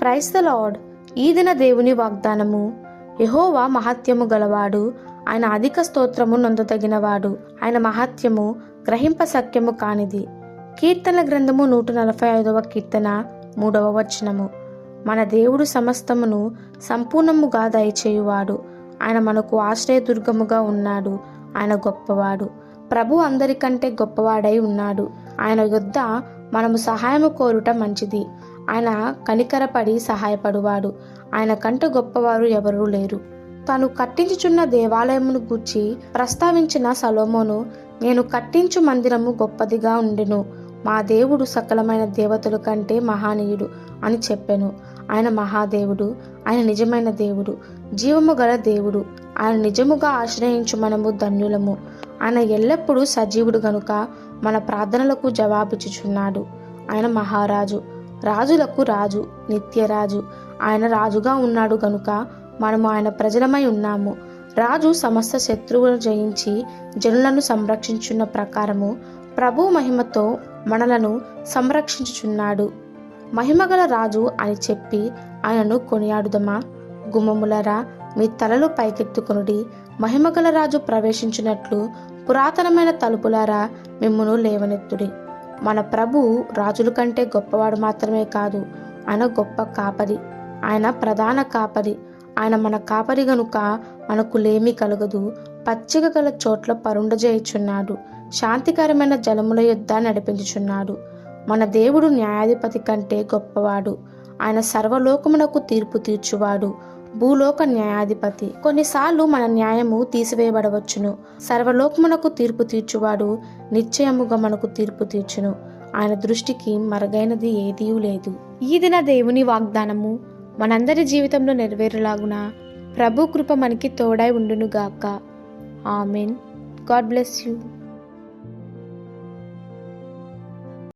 Price the lord. ఈ దిన దేవుని వాగ్దానము. యహోవా మహత్యము గలవాడు ఆయన అధిక స్తోత్రము నొందతగినవాడు ఆయన మహత్యము గ్రహింప సఖ్యము కానిది. కీర్తన గ్రంథము నూట నలభై ఐదవ కీర్తన మూడవ వచనము. మన దేవుడు సమస్తమును సంపూర్ణముగా దయచేయువాడు. ఆయన మనకు ఆశ్రయదుర్గముగా ఉన్నాడు. ఆయన గొప్పవాడు. ప్రభు అందరికంటే గొప్పవాడై ఉన్నాడు. ఆయన యొద్ద మనము సహాయము కోరుట మంచిది. ఆయన కనికరపడి సహాయపడువాడు. ఆయన కంటే గొప్పవారు ఎవరూ లేరు. తాను కట్టించుచున్న దేవాలయమును గూర్చి ప్రస్తావించిన సలోమోను నేను కట్టించు మందిరము గొప్పదిగా ఉండెను. మా దేవుడు సకలమైన దేవతల కంటే మహానీయుడు అని చెప్పెను. ఆయన మహాదేవుడు ఆయన నిజమైన దేవుడు జీవము గల దేవుడు. ఆయన నిజముగా ఆశ్రయించు మనము ధన్యులము. ఆయన ఎల్లప్పుడూ సజీవుడు గనుక మన ప్రార్థనలకు జవాబిచ్చుచున్నాడు. ఆయన మహారాజు. రాజులకు రాజు నిత్యరాజు. ఆయన రాజుగా ఉన్నాడు గనుక మనము ఆయన ప్రజలమై ఉన్నాము. రాజు సమస్త శత్రువులను జయించి జనులను సంరక్షించున్న ప్రకారము ప్రభు మహిమతో మనలను సంరక్షించుచున్నాడు. మహిమగల రాజు అని చెప్పి ఆయనను కొనియాడుదమా? గుమ్మములరా మీ తలలు పైకెత్తుకొనుడి. మహిమగల రాజు ప్రవేశించినట్లు పురాతనమైన తలుపులారా మిమ్మును లేవనెత్తుడి. మన ప్రభు రాజుల కంటే గొప్పవాడు మాత్రమే కాదు. ఆయన గొప్ప కాపరి. ఆయన ప్రధాన కాపరి. ఆయన మన కాపరి గనుక మనకు లేమి కలగదు. పచ్చిక గల చోట్ల పరుండజేయుచున్నాడు. శాంతికరమైన జలముల యుద్ధ నడిపించుచున్నాడు. మన దేవుడు న్యాయాధిపతి కంటే గొప్పవాడు. ఆయన సర్వలోకమునకు తీర్పు తీర్చువాడు. భూలోక న్యాయాధిపతి. కొన్నిసార్లు మన న్యాయము తీసివేయబడవచ్చును. సర్వలోకమునకు తీర్పు తీర్చువాడు నిశ్చయముగా మనకు తీర్పు తీర్చును. ఆయన దృష్టికి మరుగైనది ఏదీ లేదు. ఈ దిన దేవుని వాగ్దానము మనందరి జీవితంలో నెరవేరులాగున ప్రభు కృప మనకి తోడై ఉండునుగాక. ఆమెన్. God bless you.